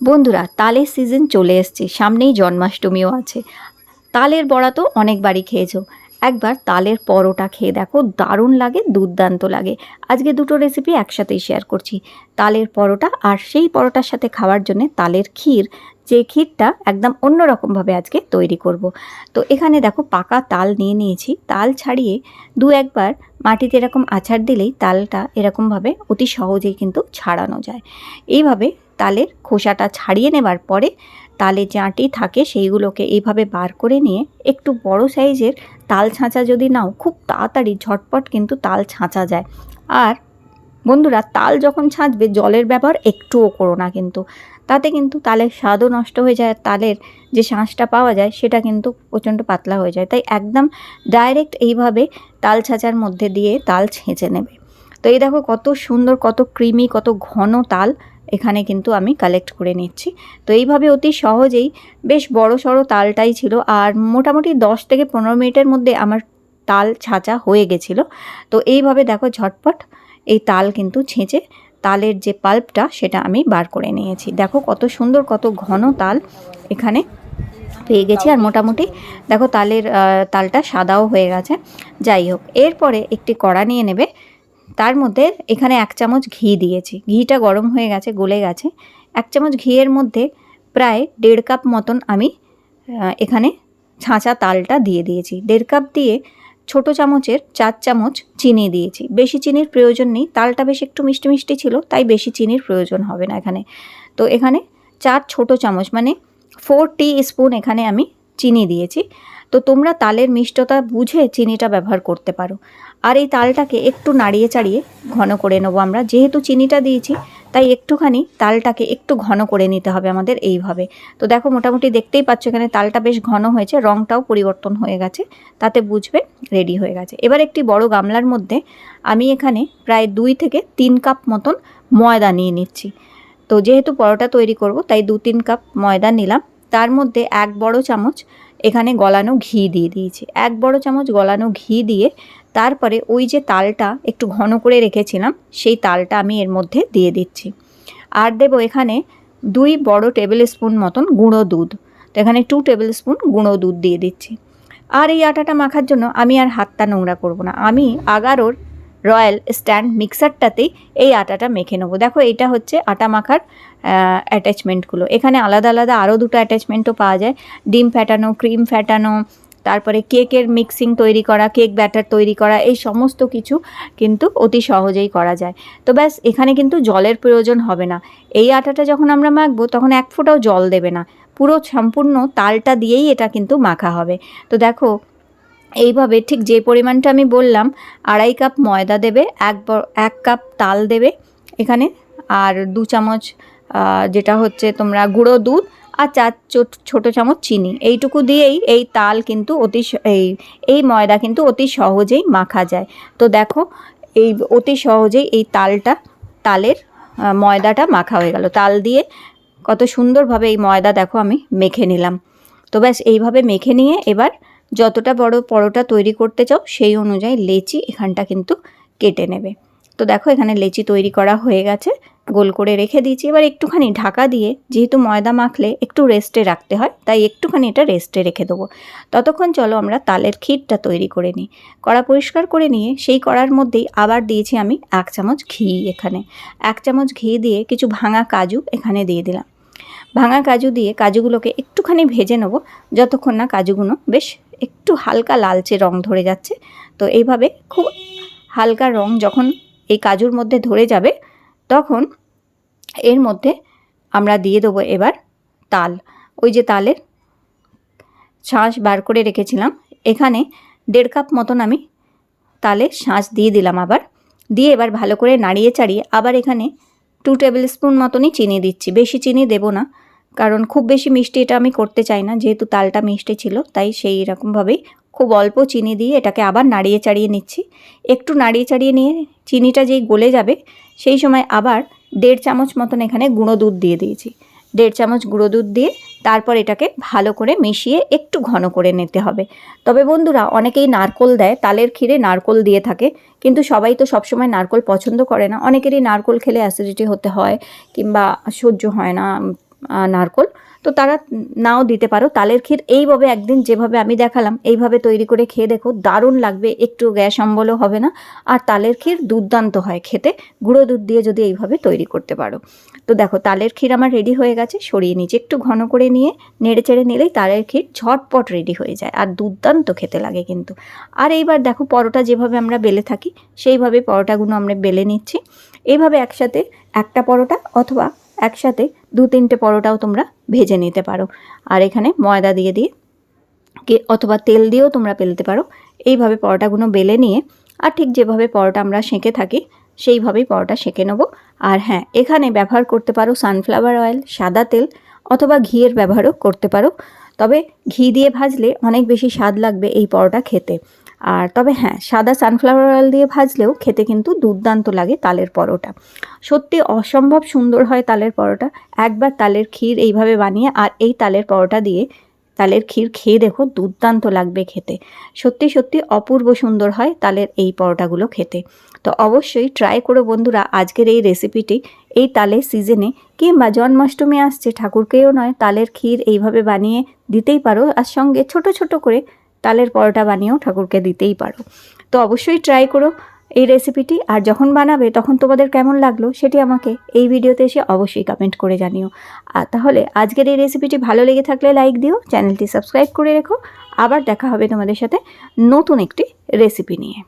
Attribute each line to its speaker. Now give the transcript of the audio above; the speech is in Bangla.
Speaker 1: বন্ধুরা, তালের সিজন চলে এসছে, সামনেই জন্মাষ্টমীও আছে। তালের বড়া তো অনেকবারই খেয়েছো। একবার তালের পরোটা খেয়ে দেখো, দারুণ লাগে, দুর্দান্ত লাগে। আজকে দুটো রেসিপি একসাথেই শেয়ার করছি। তালের পরোটা আর সেই পরোটার সাথে খাওয়ার জন্য তালের ক্ষীর। যে ক্ষীরটা একদম অন্যরকমভাবে আজকে তৈরি করব। তো এখানে দেখো, পাকা তাল নিয়ে নিয়েছি। তাল ছাড়িয়ে দু একবার মাটিতে এরকম আছাড় দিলেই তালটা এরকমভাবে অতি সহজেই কিন্তু ছাড়ানো যায়। এইভাবে তালের খোসাটা ছাড়িয়ে নেবার পরে তালে যে আঁটি থাকে সেইগুলোকে এইভাবে বার করে নিয়ে একটু বড় সাইজের তাল ছাঁচা যদি নাও, খুব তাড়াতাড়ি, ঝটপট কিন্তু তাল ছাঁচা যায়। আর বন্ধুরা, তাল যখন ছাঁচবে, জলের ব্যবহার একটুও করো না কিন্তু। তাতে কিন্তু তালের স্বাদও নষ্ট হয়ে যায় তালের যে শাঁসটা পাওয়া যায়, সেটা কিন্তু প্রচণ্ড পাতলা হয়ে যায়। তাই একদম ডাইরেক্ট এইভাবে তাল ছাঁচার মধ্যে দিয়ে তাল ছেঁচে নেবে। তো এই দেখো কত সুন্দর, কত ক্রিমি কত ঘন তাল। এখানে কিন্তু আমি কালেক্ট করে নিচ্ছি। তো এইভাবে অতি সহজেই বেশ বড় সড়ো তালটাই ছিল আর মোটামুটি দশ থেকে পনেরো মিনিটের মধ্যে আমার তাল ছাঁচা হয়ে গেছিল। তো এইভাবে দেখো ঝটপট এই তাল কিন্তু ছেঁচে তালের যে পাল্পটা সেটা আমি বার করে নিয়েছি। দেখো কত সুন্দর, কত ঘন তাল এখানে পেয়ে গেছি আর মোটামুটি দেখো তালের তালটা সাদাও হয়ে গেছে। যাই হোক, এরপরে একটি কড়া নিয়ে নেবে। তার মধ্যে এখানে এক চামচ ঘি দিয়েছি। ঘিটা গরম হয়ে গেছে, গলে গেছে। এক চামচ ঘিয়ের মধ্যে প্রায় দেড় কাপ মতন আমি এখানে ছাঁচা তালটা দিয়ে দিয়েছি। দেড় কাপ দিয়ে ছোট চামচের চার চামচ চিনি দিয়েছি। বেশি চিনির প্রয়োজন নেই, তালটা বেশ একটু মিষ্টি মিষ্টি ছিল, তাই বেশি চিনির প্রয়োজন হবে না এখানে। তো এখানে চার ছোট চামচ মানে ফোর টি স্পুন এখানে আমি চিনি দিয়েছি। তো তোমরা তালের মিষ্টতা বুঝে চিনিটা ব্যবহার করতে পারো। আর এই তালটাকে একটু নাড়িয়ে চাড়িয়ে ঘন করে নেব আমরা। যেহেতু চিনিটা দিয়েছি, তাই একটুখানি তালটাকে একটু ঘন করে নিতে হবে আমাদের এইভাবে। তো দেখো, মোটামুটি দেখতেই পাচ্ছ এখানে তালটা বেশ ঘন হয়েছে রঙটাও পরিবর্তন হয়ে গেছে, তাতে বুঝবে রেডি হয়ে গেছে। এবার একটি বড় গামলার মধ্যে আমি এখানে প্রায় দুই থেকে তিন কাপ মতন ময়দা নিয়ে নিচ্ছি। তো যেহেতু পরোটা তৈরি করব, তাই দু তিন কাপ ময়দা নিলাম। তার মধ্যে এক বড় চামচ এখানে গলানো ঘি দিয়ে দিয়েছি। এক বড় চামচ গলানো ঘি দিয়ে তারপরে ওই যে তালটা একটু ঘন করে রেখেছিলাম, সেই তালটা আমি এর মধ্যে দিয়ে দিচ্ছি। আর দেবো এখানে দুই বড় টেবিল স্পুন মতন গুঁড়ো দুধ। তো এখানে টু টেবিল স্পুন গুঁড়ো দুধ দিয়ে দিচ্ছি। আর এই আটাটা মাখার জন্য আমি আর হাতটা নোংরা করব না। আমি আগারোর রয়্যাল স্ট্যান্ড মিক্সারটাতেই এই আটাটা মেখে নেব। দেখো এটা হচ্ছে আটা মাখার অ্যাটাচমেন্টগুলো এখানে আলাদা আলাদা আরও দুটো অ্যাটাচমেন্টও পাওয়া যায়। ডিম ফ্যাটানো ক্রিম ফ্যাটানো তারপরে কেকের মিক্সিং তৈরি করা, কেক ব্যাটার তৈরি করা, এই সমস্ত কিছু কিন্তু অতি সহজেই করা যায়। তো ব্যাস, এখানে কিন্তু জলের প্রয়োজন হবে না। এই আটাটা যখন আমরা মাখবো, তখন এক ফোঁটাও জল দেবে না। পুরো সম্পূর্ণ তালটা দিয়েই এটা কিন্তু মাখা হবে। তো দেখো এইভাবে ঠিক যে পরিমাণটা আমি বললাম, আড়াই কাপ ময়দা দেবে, এক এক কাপ তাল দেবে এখানে, আর দু চামচ যেটা হচ্ছে তোমরা গুঁড়ো দুধ আর চার ছোট চামচ চিনি। এইটুকু দিয়েই এই তাল কিন্তু অতি এই এই ময়দা কিন্তু অতি সহজেই মাখা যায়। তো দেখো, এই অতি সহজেই এই তালটা, তালের ময়দাটা মাখা হয়ে গেল। তাল দিয়ে কত সুন্দরভাবে এই ময়দা দেখো আমি মেখে নিলাম। তো ব্যাস, এইভাবে মেখে নিয়ে এবার যতটা বড় পরোটা তৈরি করতে চাও, সেই অনুযায়ী লেচি এখানটা কিন্তু কেটে নেবে। তো দেখো এখানে লেচি তৈরি করা হয়ে গেছে, গোল করে রেখে দিয়েছি। এবার একটুখানি ঢাকা দিয়ে, যেহেতু ময়দা মাখলে একটু রেস্টে রাখতে হয়, তাই একটুখানি এটা রেস্টে রেখে দেবো। ততক্ষণ চলো আমরা তালের ক্ষীরটা তৈরি করে নিই। কড়া পরিষ্কার করে নিয়ে, সেই কড়ার মধ্যেই আবার দিয়েছি আমি এক চামচ ঘি এখানে। এক চামচ ঘি দিয়ে কিছু ভাঙা কাজু এখানে দিয়ে দিলাম। ভাঙা কাজু দিয়ে কাজুগুলোকে একটুখানি ভেজে নেব, যতক্ষণ না কাজুগুলো বেশ একটু হালকা লালচে রং ধরে যাচ্ছে। তো এইভাবে খুব হালকা রং যখন এই কাজুর মধ্যে ধরে যাবে, তখন এর মধ্যে আমরা দিয়ে দেবো এবার তাল। ওই যে তালের শাঁস বার করে রেখেছিলাম। এখানে দেড় কাপ মতন আমি তালে শাঁস দিয়ে দিলাম আবার। দিয়ে এবার ভালো করে নাড়িয়ে চাড়িয়ে আবার এখানে টু টেবিল স্পুন মতনই চিনি দিচ্ছি। বেশি চিনি দেবো না। কারণ খুব বেশি মিষ্টি এটা আমি করতে চাই না, যেহেতু তালটা মিষ্টি ছিল, তাই সেই রকমভাবেই খুব অল্প চিনি দিয়ে এটাকে আবার নাড়িয়ে চাড়িয়ে নিচ্ছি। একটু নাড়িয়ে চাড়িয়ে নিয়ে চিনিটা যেই গলে যাবে, সেই সময় আবার দেড় চামচ মতন এখানে গুঁড়ো দুধ দিয়ে দিয়েছি। দেড় চামচ গুঁড়ো দুধ দিয়ে তারপর এটাকে ভালো করে মিশিয়ে একটু ঘন করে নিতে হবে। তবে বন্ধুরা, অনেকেই নারকোল দেয়, তালের ক্ষীরে নারকোল দিয়ে থাকে, কিন্তু সবাই তো সবসময় নারকোল পছন্দ করে না। অনেকেরই নারকোল খেলে অ্যাসিডিটি হতে হয়, কিংবা সহ্য হয় না নারকোল। তো তারা নাও দিতে পারো। তালের ক্ষীর এইভাবে একদিন যেভাবে আমি দেখালাম, এইভাবে তৈরি করে খেয়ে দেখো, দারুণ লাগবে। একটু গ্যাস অম্বলও হবে না। আর তালের ক্ষীর দুর্দান্ত হয় খেতে। গুঁড়ো দুধ দিয়ে যদি এইভাবে তৈরি করতে পারো। তো দেখো, তালের ক্ষীর আমার রেডি হয়ে গেছে, সরিয়ে নিয়েছি। একটু ঘন করে নিয়ে নেড়ে চেড়ে নিলেই তালের ক্ষীর ঝটপট রেডি হয়ে যায়। আর দুর্দান্ত খেতে লাগে কিন্তু। আর এইবার দেখো, পরোটা যেভাবে আমরা বেলে থাকি, সেইভাবে পরোটাগুলো আমরা বেলে নিচ্ছি। এইভাবে একসাথে একটা পরোটা অথবা একসাথে দু তিনটে পরোটাও তোমরা ভেজে নিতে পারো। আর এখানে ময়দা দিয়ে দিয়ে কে অথবা তেল দিয়েও তোমরা বেলতে পারো। এইভাবে পরোটাগুলো বেলে নিয়ে আর ঠিক যেভাবে পরোটা আমরা সেঁকে থাকি, সেইভাবেই পরোটা সেঁকে নেব। আর হ্যাঁ এখানে ব্যবহার করতে পারো সানফ্লাওয়ার অয়েল সাদা তেল অথবা ঘিয়ের ব্যবহারও করতে পারো। তবে ঘি দিয়ে ভাজলে অনেক বেশি স্বাদ লাগবে এই পরোটা খেতে। আর তবে হ্যাঁ সাদা সানফ্লাওয়ার অয়েল দিয়ে ভাজলেও খেতে কিন্তু দুর্দান্ত লাগে তালের পরোটা। সত্যি অসম্ভব সুন্দর হয় তালের পরোটা। একবার তালের ক্ষীর এইভাবে বানিয়ে আর এই তালের পরোটা দিয়ে তালের ক্ষীর খেয়ে দেখো দুর্দান্ত লাগবে খেতে। সত্যি সত্যি অপূর্ব সুন্দর হয় তালের এই পরোটাগুলো খেতে। তো অবশ্যই ট্রাই করো বন্ধুরা আজকের এই রেসিপিটি এই তালের সিজনে কিংবা জন্মাষ্টমী আসছে, ঠাকুরকেও নয়, তালের ক্ষীর এইভাবে বানিয়ে দিতেই পারো। আর সঙ্গে ছোট ছোট করে তালের পরোটা বানিয়েও ঠাকুরকে দিতেই পারো। তো অবশ্যই ট্রাই করো এই রেসিপিটি আর যখন বানাবে, তখন তোমাদের কেমন লাগল সেটি আমাকে এই ভিডিওতে এসে অবশ্যই কমেন্ট করে জানিও। আর তাহলে আজকের এই রেসিপিটি ভালো লেগে থাকলে লাইক দিও চ্যানেলটি সাবস্ক্রাইব করে রেখো। আবার দেখা হবে তোমাদের সাথে নতুন একটি রেসিপি নিয়ে।